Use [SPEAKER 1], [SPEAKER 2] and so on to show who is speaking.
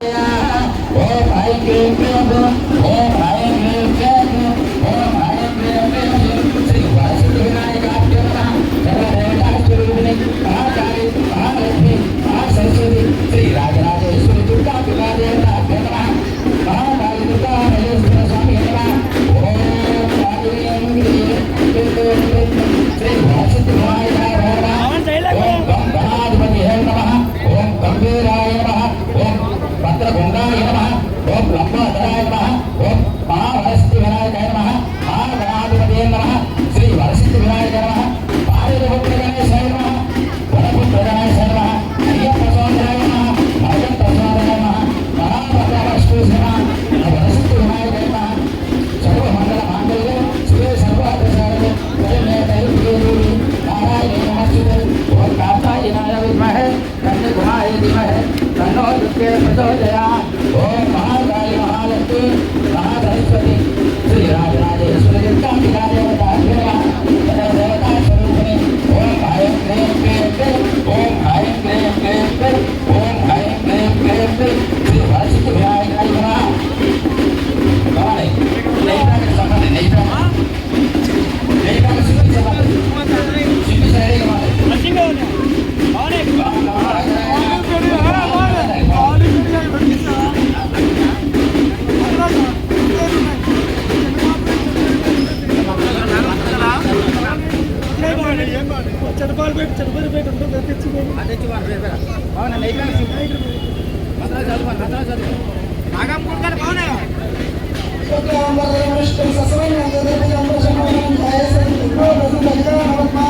[SPEAKER 1] ও ভাই কে భద్రగుండాయ నమః ఓం బ్రహ్మధరాయ నమః ఓం మహావరసిద్ధి వినాయకాయ నమః మహాగణాధిపతి నమః శ్రీ వరసిద్ధి వినాయక నమః పారిపుత్ర గణేశాయ నమః వరపుత్ర గణేశాయ నమః అయ్యప్ప సోదరాయ నమః భగవంత సోదరాయ నమః మహాభద్రవస్తు నమః వరసిద్ధి వినాయకాయ నమః సర్వమంగళ మాంగళ్యం శివే సర్వార్థసారథే నారాయణ నమస్తుతే ఓం కాంతాయనాయ విద్మహే కన్యకుమాయ ధీమహే తన్నో దుర్గే ప్రచోదయాత్
[SPEAKER 2] আমরা